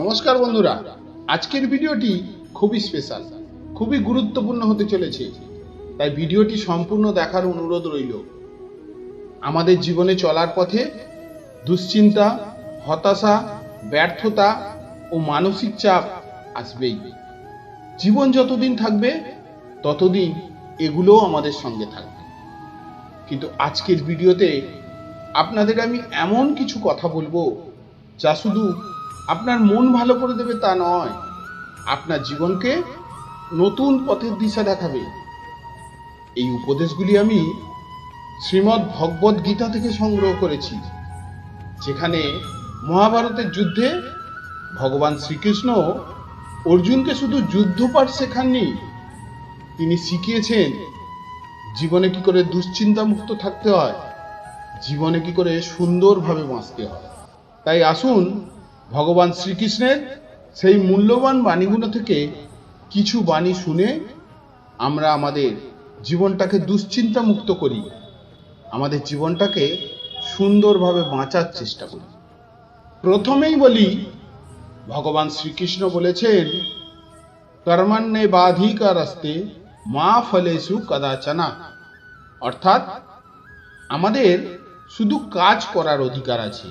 নমস্কার বন্ধুরা। আজকের ভিডিওটি খুবই স্পেশাল খুবই গুরুত্বপূর্ণ হতে চলেছে। তাই ভিডিওটি সম্পূর্ণ দেখার অনুরোধ রইল। আমাদের জীবনে চলার পথে দুশ্চিন্তা, হতাশা, ব্যর্থতা ও মানসিক চাপ আসবেই। জীবন যতদিন থাকবে, ততদিন এগুলোও আমাদের সঙ্গে থাকবে। কিন্তু আজকের ভিডিওতে আপনাদের আমি এমন কিছু কথা বলব, যা শুধু আপনার মন ভালো করে দেবে তা নয়। আপনার জীবনকে নতুন পথের দিশা দেখাবে। এই উপদেশগুলি আমি শ্রীমদ্ ভগবদ গীতা থেকে সংগ্রহ করেছি, যেখানে মহাভারতের যুদ্ধে ভগবান শ্রীকৃষ্ণ অর্জুনকে শুধু যুদ্ধপাঠ শেখাননি, তিনি শিখিয়েছেন জীবনে কি করে দুশ্চিন্তা মুক্ত থাকতে হয়, জীবনে কি করে সুন্দরভাবে বাঁচতে হয়। তাই আসুন ভগবান শ্রীকৃষ্ণের সেই মূল্যবান বাণীগুলো থেকে কিছু বাণী শুনে আমরা আমাদের জীবনটাকে দুশ্চিন্তা মুক্ত করি। আমাদের জীবনটাকে সুন্দরভাবে বাঁচার চেষ্টা করি। প্রথমেই বলি, ভগবান শ্রীকৃষ্ণ বলেছেন কর্মান্নে বাধিকার আসতে মা ফলেসু কদাচনা। অর্থাৎ আমাদের শুধু কাজ করার অধিকার আছে।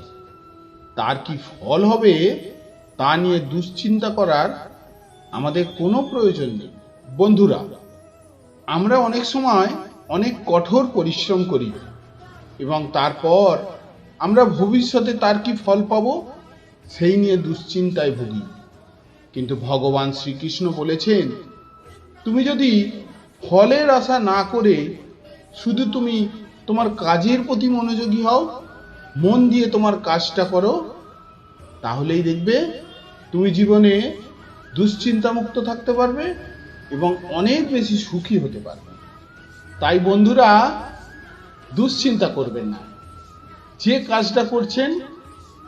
তার কি ফল হবে তা নিয়ে দুশ্চিন্তা করার আমাদের কোনো প্রয়োজন নেই। বন্ধুরা, আমরা অনেক সময় অনেক কঠোর পরিশ্রম করি এবং তারপর আমরা ভবিষ্যতে তার কি ফল পাব সেই নিয়ে দুশ্চিন্তায় ভুগি। কিন্তু ভগবান শ্রীকৃষ্ণ বলেছেন, তুমি যদি ফলের আশা না করে শুধু তুমি তোমার কাজের প্রতি মনোযোগী হও মন দিয়ে তোমার কাজটা করো, তাহলেই দেখবে তুমি জীবনে দুশ্চিন্তামুক্ত থাকতে পারবে এবং অনেক বেশি সুখী হতে পারবে। তাই বন্ধুরা, দুশ্চিন্তা করবেন না। যে কাজটা করছেন,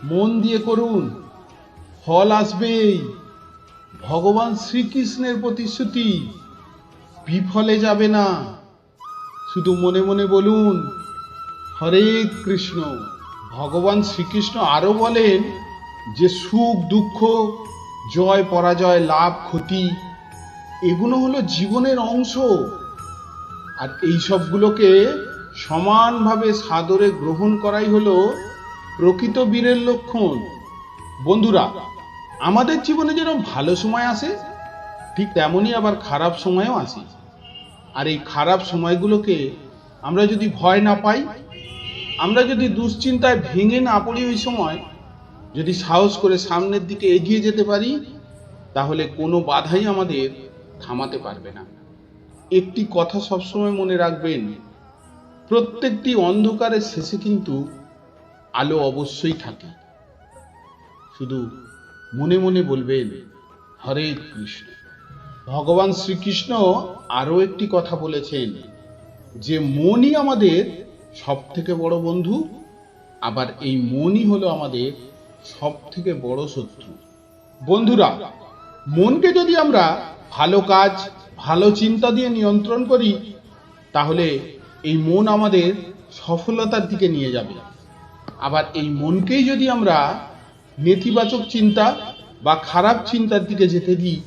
মন দিয়ে করুন। ফল আসবেই। ভগবান শ্রীকৃষ্ণের প্রতিশ্রুতি, বিফলে যাবে না। শুধু মনে মনে বলুন, হরে কৃষ্ণ। ভগবান শ্রীকৃষ্ণ আরও বলেন যে সুখ, দুঃখ, জয়, পরাজয়, লাভ, ক্ষতি, এগুলো হলো জীবনের অংশ। আর এই সবগুলোকে সমানভাবে সাদরে গ্রহণ করাই হলো প্রকৃত বীরের লক্ষণ। বন্ধুরা, আমাদের জীবনে যেরকম ভালো সময় আসে, ঠিক তেমনই আবার খারাপ সময়ও আসে। আর এই খারাপ সময়গুলোকে আমরা যদি ভয় না পাই আমরা যদি দুশ্চিন্তায় ভেঙে না পড়ি ওই সময়, যদি সাহস করে সামনের দিকে এগিয়ে যেতে পারি, তাহলে কোনো বাধাই আমাদের থামাতে পারবে না। একটি কথা সবসময় মনে রাখবেন, প্রত্যেকটি অন্ধকারের শেষে কিন্তু আলো অবশ্যই থাকে। শুধু মনে মনে বলবেন, হরে কৃষ্ণ। ভগবান শ্রীকৃষ্ণ আরও একটি কথা বলেছেন, যে মনই আমাদের সব থেকে বড় বন্ধু, আবার এই মনই হলো আমাদের সব থেকে বড় শত্রু। বন্ধুরা, মনকে যদি আমরা ভালো কাজ, ভালো চিন্তা দিয়ে নিয়ন্ত্রণ করি, তাহলে এই মন আমাদের সফলতার দিকে নিয়ে যাবে। আবার এই মনকেই যদি আমরা নেতিবাচক চিন্তা বা খারাপ চিন্তার দিকে যেতে দিই,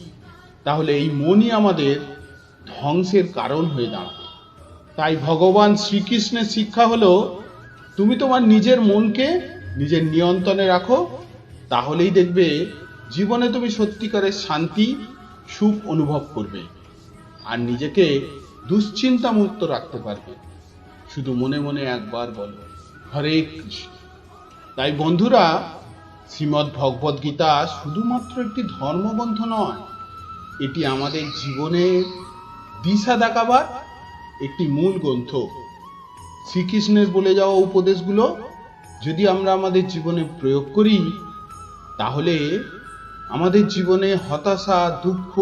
তাহলে এই মনই আমাদের ধ্বংসের কারণ হয়ে দাঁড়াবে তাই ভগবান শ্রীকৃষ্ণের শিক্ষা হলো, তুমি তোমার নিজের মনকে নিজের নিয়ন্ত্রণে রাখো, তাহলেই দেখবে জীবনে তুমি সত্যিকারের শান্তি, সুখ অনুভব করবে আর নিজেকে দুশ্চিন্তা মুক্ত রাখতে পারবে। শুধু মনে মনে একবার বলো, হরে কৃষ্ণ। তাই বন্ধুরা, শ্রীমদ্ ভগবদ গীতা শুধুমাত্র একটি ধর্মগ্রন্থ নয়, এটি আমাদের জীবনের দিশা দেখাবার একটি মূল গ্রন্থ শ্রীকৃষ্ণের বলে যাওয়া উপদেশগুলো যদি আমরা আমাদের জীবনে প্রয়োগ করি, তাহলে আমাদের জীবনে হতাশা, দুঃখ,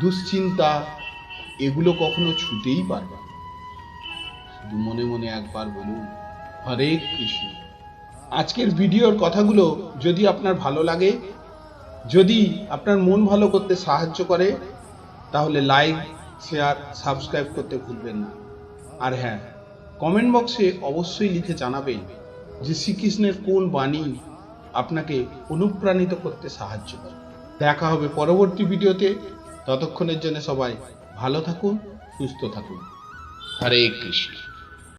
দুশ্চিন্তা এগুলো কখনো ছুটেই পারবে। শুধু মনে মনে একবার বলুন, হরে কৃষ্ণ আজকের ভিডিওর কথাগুলো যদি আপনার ভালো লাগে, যদি আপনার মন ভালো করতে সাহায্য করে, তাহলে লাইক শেয়ার সাবস্ক্রাইব করতে ভুলবেন না। আর হ্যাঁ কমেন্ট বক্সে অবশ্যই লিখে জানাবেন যে শ্রীকৃষ্ণের কোন বাণী আপনাকে অনুপ্রাণিত করতে সাহায্য করে। দেখা হবে পরবর্তী ভিডিওতে। ততক্ষণের জন্য সবাই ভালো থাকুন, সুস্থ থাকুন। হরে কৃষ্ণ।